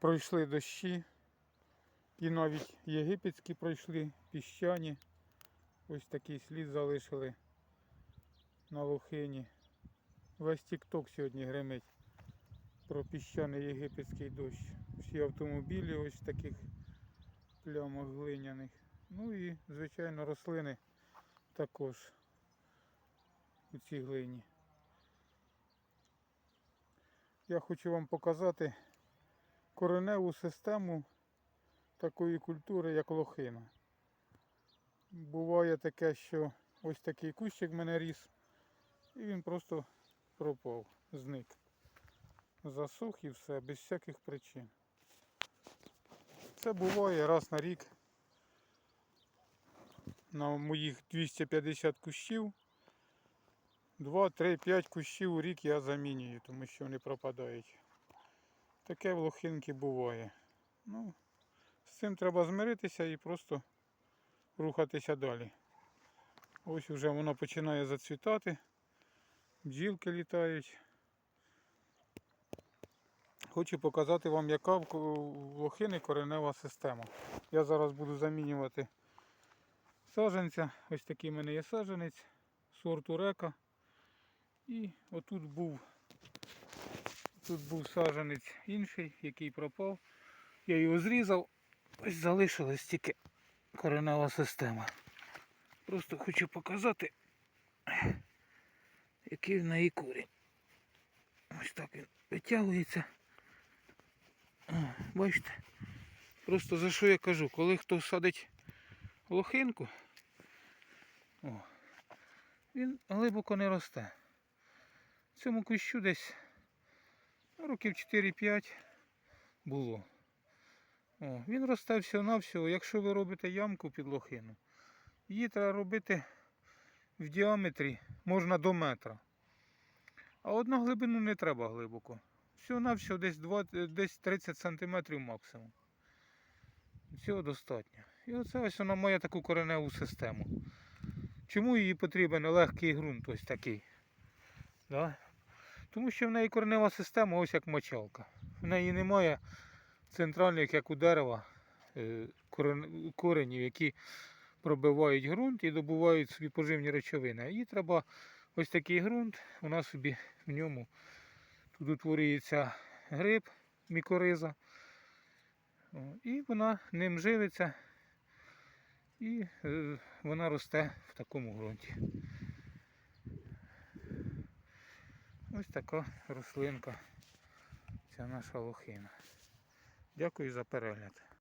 пройшли дощі. І навіть єгипетські пройшли, піщані. Ось такий слід залишили на лохині. Весь тік-ток сьогодні гримить про піщаний єгипетський дощ. Всі автомобілі ось в таких плямах глиняних. Ну і, звичайно, рослини також у цій глині. Я хочу вам показати кореневу систему такої культури, як лохина. Буває таке, що ось такий кущик в мене ріс, і він просто пропав, зник. Засух і все, без всяких причин. Це буває раз на рік. На моїх 250 кущів. 2, 3, 5 кущів у рік я замінюю, тому що вони пропадають. Таке в лохинки буває. Ну, з цим треба змиритися і просто рухатися далі. Ось вже воно починає зацвітати. Бджілки літають. Хочу показати вам, яка в лохини коренева система. Я зараз буду замінювати саджанця. Ось такий в мене є саджанець сорту река. І отут був, тут був саджанець інший, який пропав. Я його зрізав. Ось залишилась тільки коренева система. Просто хочу показати, який в неї корінь. Ось так він витягується. Бачите? Просто за що я кажу, коли хто садить лохинку, о, він глибоко не росте. Цьому кущу десь років 4-5 було. О, він росте всього-навсього, якщо ви робите ямку під лохину, її треба робити в діаметрі можна до метра. А одну глибину не треба глибоко. Всього-навсього десь, 2, десь 30 см максимум. Цього достатньо. І оце ось вона має таку кореневу систему. Чому їй потрібен легкий ґрунт ось такий? Да? Тому що в неї коренева система ось як мочалка. В неї немає центральних, як у дерева, е, коренів, які пробивають ґрунт і добувають собі поживні речовини. Їй треба ось такий ґрунт, вона собі в ньому тут утворюється гриб, мікориза. І вона ним живиться і е, вона росте в такому ґрунті. Ось така рослинка. Ця наша лохина. Дякую за перегляд.